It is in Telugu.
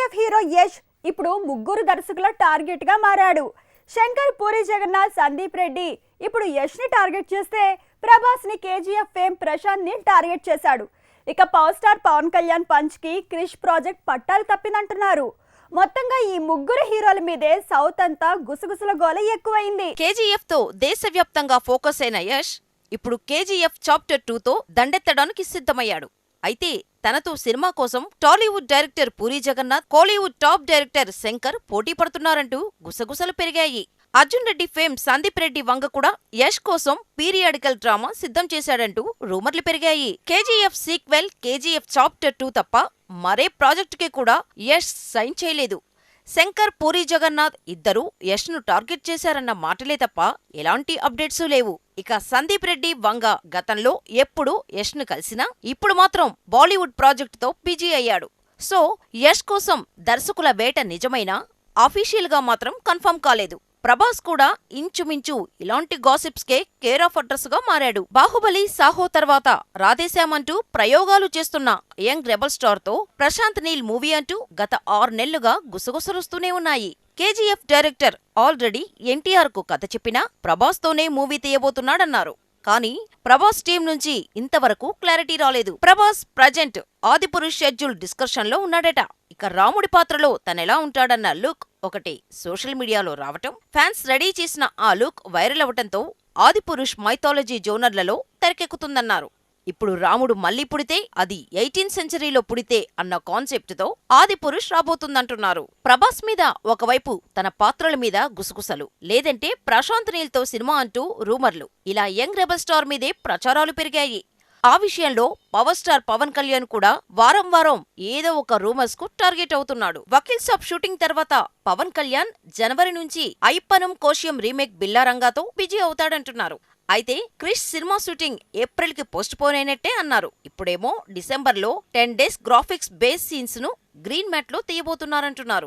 కేజీఎఫ్ హీరో యష్ ఇప్పుడు ముగ్గురు దర్శకుల టార్గెట్గా మారాడు. శంకర్ పూరి జగన్నాథ్ సందీప్ రెడ్డి ఇప్పుడు యష్ని టార్గెట్ చేస్తే ప్రభాస్ని కేజీఎఫ్ ఫేమ్ ప్రశాంత్ని టార్గెట్ చేశాడు. ఇక పవర్ స్టార్ పవన్ కళ్యాణ్ పంచ్కి క్రిష్ ప్రాజెక్ట్ పట్టాలు తప్పిందంటున్నారు. మొత్తంగా ఈ ముగ్గురు హీరోల మీదే సౌత్ అంతా గుసగుసల గోల ఎక్కువైంది. కేజీఎఫ్తో దేశవ్యాప్తంగా ఫోకస్ అయిన యష్ ఇప్పుడు కేజీఎఫ్ చాప్టర్ టూతో దండెత్తడానికి సిద్ధమయ్యాడు. అయితే తనతో సినిమా కోసం Tollywood director Puri Jagannath Kollywood top director Shankar పోటీ పడుతున్నారంటూ గుసగుసలు పెరిగాయి. అర్జున్ రెడ్డి ఫేమ్ సందీప్ రెడ్డి వంగ కూడా యష్ కోసం పీరియాడికల్ డ్రామా సిద్ధం చేశాడంటూ రూమర్లు పెరిగాయి. KGF sequel KGF chapter two తప్ప మరే ప్రాజెక్టుకి కూడా యష్ సైన్ చేయలేదు. శంకర్ పూరి జగన్నాథ్ ఇద్దరూ యష్ను టార్గెట్ చేశారన్న మాటలే తప్ప ఎలాంటి అప్డేట్స్ లేవు. ఇక సందీప్ రెడ్డి వంగ గతంలో ఎప్పుడు యష్ను కలిసినా ఇప్పుడు మాత్రం బాలీవుడ్ ప్రాజెక్టుతో బిజీ అయ్యాడు. సో యష్ కోసం దర్శకుల వేట నిజమైనా? ఆఫీషియల్గా మాత్రం కన్ఫర్మ్ కాలేదు. ప్రభాస్ కూడా ఇంచుమించు ఇలాంటి గాసిప్స్కే కేర్ ఆఫ్ అడ్రస్గా మారాడు. బాహుబలి సాహో తర్వాత రాధేశామంటూ ప్రయోగాలు చేస్తున్న యంగ్ రెబల్ స్టార్తో ప్రశాంత్ నీల్ మూవీ అంటూ గత ఆరు నెలలుగా గుసగుసరుస్తూనే ఉన్నాయి. కేజీఎఫ్ డైరెక్టర్ ఆల్రెడీ ఎన్టీఆర్కు కథ చెప్పినా ప్రభాస్ తోనే మూవీ తీయబోతున్నాడన్నారు. కానీ ప్రభాస్ టీం నుంచి ఇంతవరకు క్లారిటీ రాలేదు. ప్రభాస్ ప్రజెంట్ ఆదిపురుష్ షెడ్యూల్ డిస్కషన్లో ఉన్నాడట. ఇక రాముడి పాత్రలో తనెలా ఉంటాడన్న లుక్ ఒకటి సోషల్ మీడియాలో రావటం ఫ్యాన్స్ రెడీ చేసిన ఆ లుక్ వైరల్ అవటంతో ఆదిపురుష్ మైథాలజీ జోనర్లలో తెరకెక్కుతుందన్నారు. ఇప్పుడు రాముడు మళ్ళీ పుడితే అది ఎయిటీన్ సెంచరీలో పుడితే అన్న కాన్సెప్ట్తో ఆదిపురుష్ రాబోతుందంటున్నారు. ప్రభాస్ మీద ఒకవైపు తన పాత్రల మీద గుసగుసలు లేదంటే ప్రశాంత్ నీల్తో సినిమా అంటూ రూమర్లు. ఇలా యంగ్ రెబల్ స్టార్ మీదే ప్రచారాలు పెరిగాయి. ఆ విషయంలో పవర్ స్టార్ పవన్ కళ్యాణ్ కూడా వారం వారం ఏదో ఒక రూమర్స్కు టార్గెట్ అవుతున్నాడు. వకీల్ సాబ్ షూటింగ్ తర్వాత పవన్ కళ్యాణ్ జనవరి నుంచి అయ్యప్పనం కోశ్యం రీమేక్ బిల్లారంగాతో బిజీ అవుతాడంటున్నారు. అయితే క్రిష్ సినిమా షూటింగ్ ఏప్రిల్కి పోస్ట్ పోన్ అయినట్టే అన్నారు. ఇప్పుడేమో డిసెంబర్లో టెన్ డేస్ గ్రాఫిక్స్ బేస్ సీన్స్ను గ్రీన్ మ్యాట్లో తీయబోతున్నారంటున్నారు.